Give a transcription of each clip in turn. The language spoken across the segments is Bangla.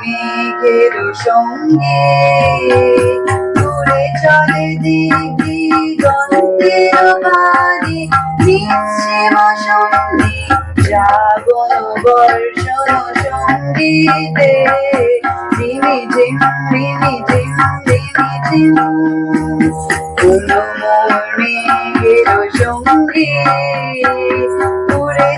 মেঘের সঙ্গে ঘুরে চলে দেখি গন্তের বাড়ি নিচ্ছে বসন্তি শ্রাবণ বর্ষণ সঙ্গীতে। ঝিমি ঝিম ঝিমি ঝিম ঝিমি ঝিম। কোনো মেঘের সঙ্গে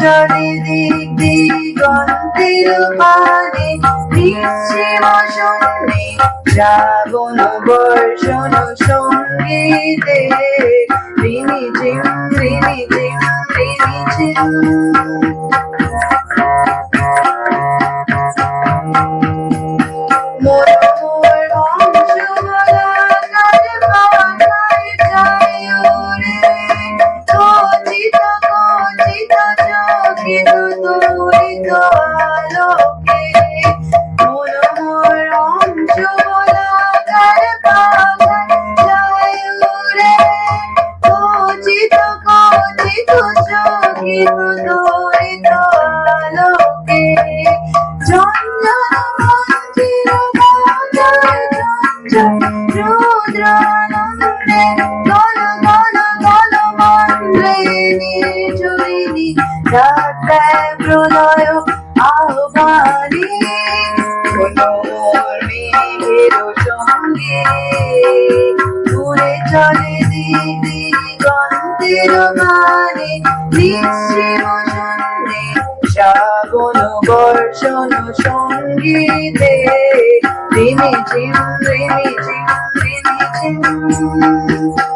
চারিদিক দিগন্তের পানে? নিশ্চিম সন্ধি শ্রাবণ বর্ষণ সঙ্গীতে। রিনি জিম রিনি জিম রিনি জিম আহ্বানী মনোর মেঘের সঙ্গে। দূরে চলে দিদি গন্তের মানে নিশ্চিম সন্ধে শ্রাবণ বর্ষণ সঙ্গীতে। রিমি ঝিম রিমি ঝিম রিমি ঝিম।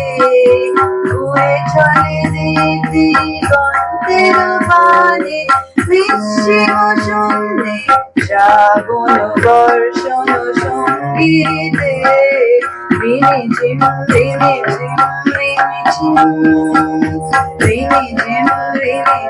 ঘুরে চলে দিদি গন্তের পানে বিশ্বম সন্ধে শ্রাবণ বর্ষণ সঙ্গীতে রিমি ঝিম রিমি ঝিম রিমি ঝিম রিমি ঝিম রিমি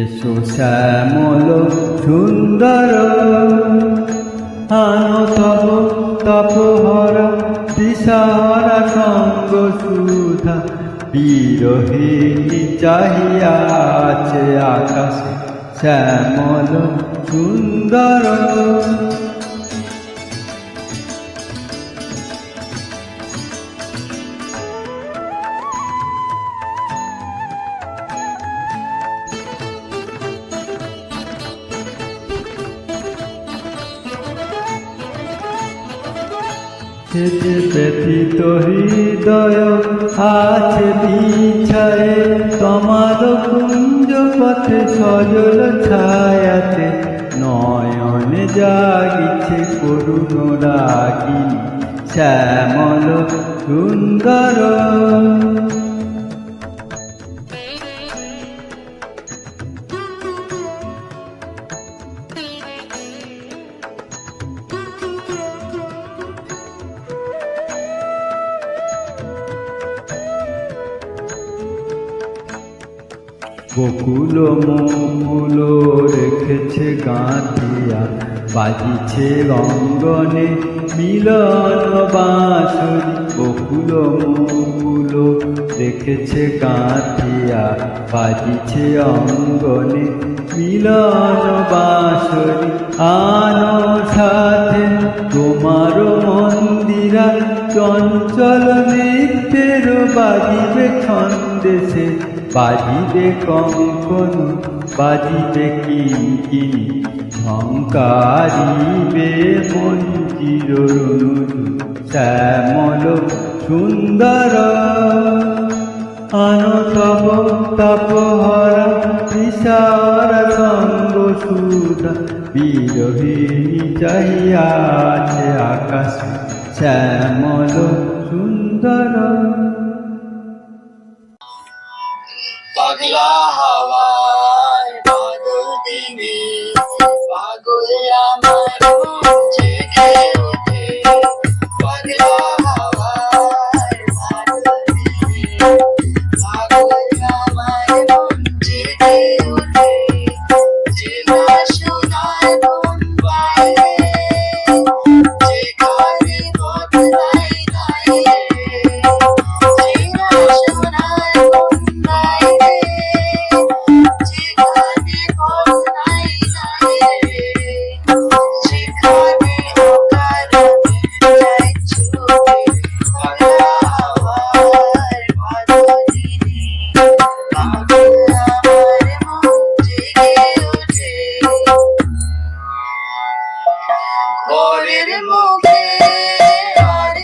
এসো শ্যামল সুন্দর। আনো তব তপহর, দিশাহারা সঙ্গ সুধা। বিরহিণী চাহিয়া আছে আকাশে শ্যামল সুন্দর। সেজে ব্যতীত হৃদয় আছে বিছায়ে তোমার কুঞ্জ পথে সজল ছায়াতে নয়নে জাগিছে করুণ রাগিনী শ্যামল সুন্দর। রেখেছে গাঁথিয়া বাজিছে রঙ্গনে মিলন বাঁশরি বকুল মুকুল রেখেছে গাঁথিয়া বাজিছে অঙ্গনে, মিলন বাঁশরি আনো সাথে তোমার মন্দিরা, চঞ্চল নৃত্যের বাজিবে ছন্দেশে বাজিবে কঙ্কন, বাজিবে কিঙ্কিনি ঝঙ্কারিবে মঞ্জির শ্যামল সুন্দর। আনতব তপহরা বিশার সঙ্গ সুধা, বিরোহিণী চাহিয়াছে আকাশ শ্যামল সুন্দর। পাগলা হাওয়ায়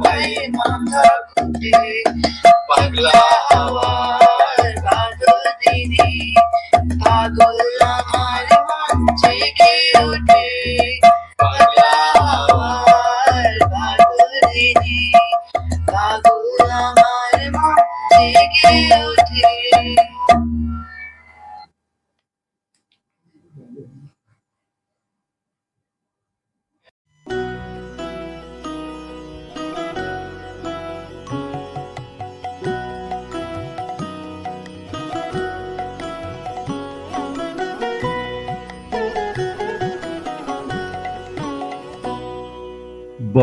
পাই মাথা পাগল আমার মন ওঠে পাগলা হাওয়ার বাদল দিদি পাগল আমার মন জেগে ওঠে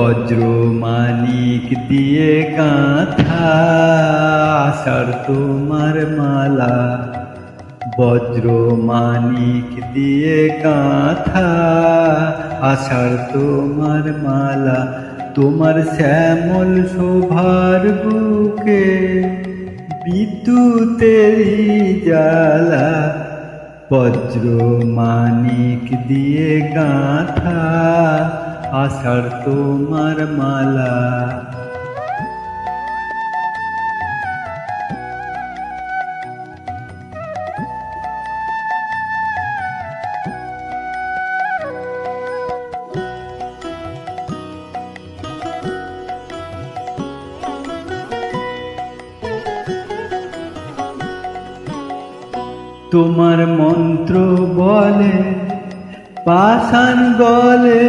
বজ্র মানিক দিয়ে গাঁথা আষাঢ় তোমার মালা। বজ্র মানিক দিয়ে গাঁথা আষাঢ় তোমার মালা। তোমার শ্যামল শোভার বুকে বিদ্যুতেরই জ্বালা। বজ্র মানিক দিয়ে গাঁথা আষাঢ় তোমার মালা। তোমার মন্ত্র বলে পাষাণ গলে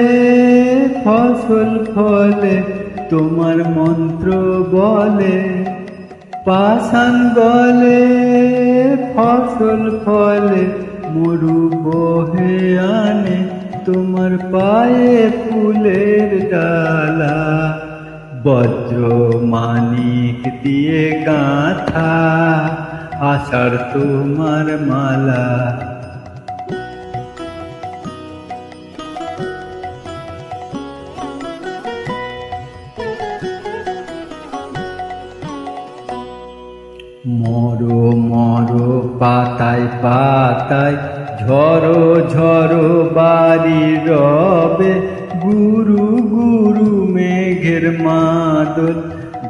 ফসল ফলে, তোমার মন্ত্র বলে। পাষাণ গলে ফসল ফলে, মরু বহে আনে তোমার পায়ে ফুলের ডালা। বজ্র মানিক দিয়ে গাঁথা আষাঢ় তোমার মালা। পাতায় পাতায় ঝড়ো ঝড়ো বাড়ি রবে। গুরু গুরু মেঘের মাদল,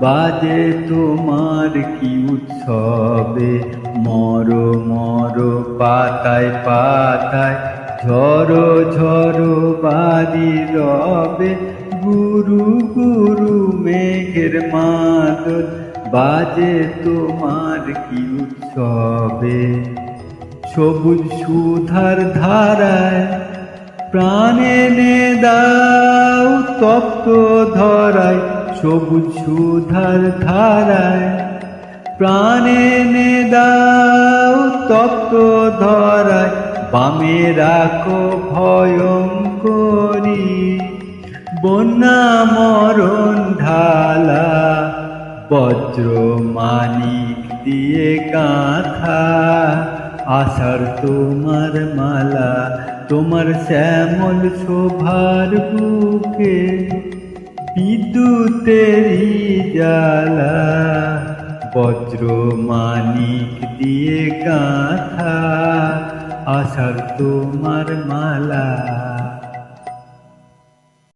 বাজে তোমার কি উৎসবে। মরো মরো পাতায় পাতায় ঝড়ো ঝড়ো বাড়ি রবে। গুরু গুরু মেঘের মাদল বাজে তোমার কি উৎসবে? সবুজ সুধার ধারায় প্রাণে নে দাও তপ্ত ধরায়, সবুজ সুধার ধারায় প্রাণে নে দাও তপ্ত ধরায়, বামে রাখো ভয়ঙ্করী, বন্যা মরণ ঢালা বজ্র মানিক দিয়ে কাঁথা আষাঢ় তোমার মালা, তোমার শ্যামল শোভার বুকে বিদ্যুতেরই জ্বালা। বজ্র মানিক দিয়ে গাঁথা, আষাঢ় তোমার মালা।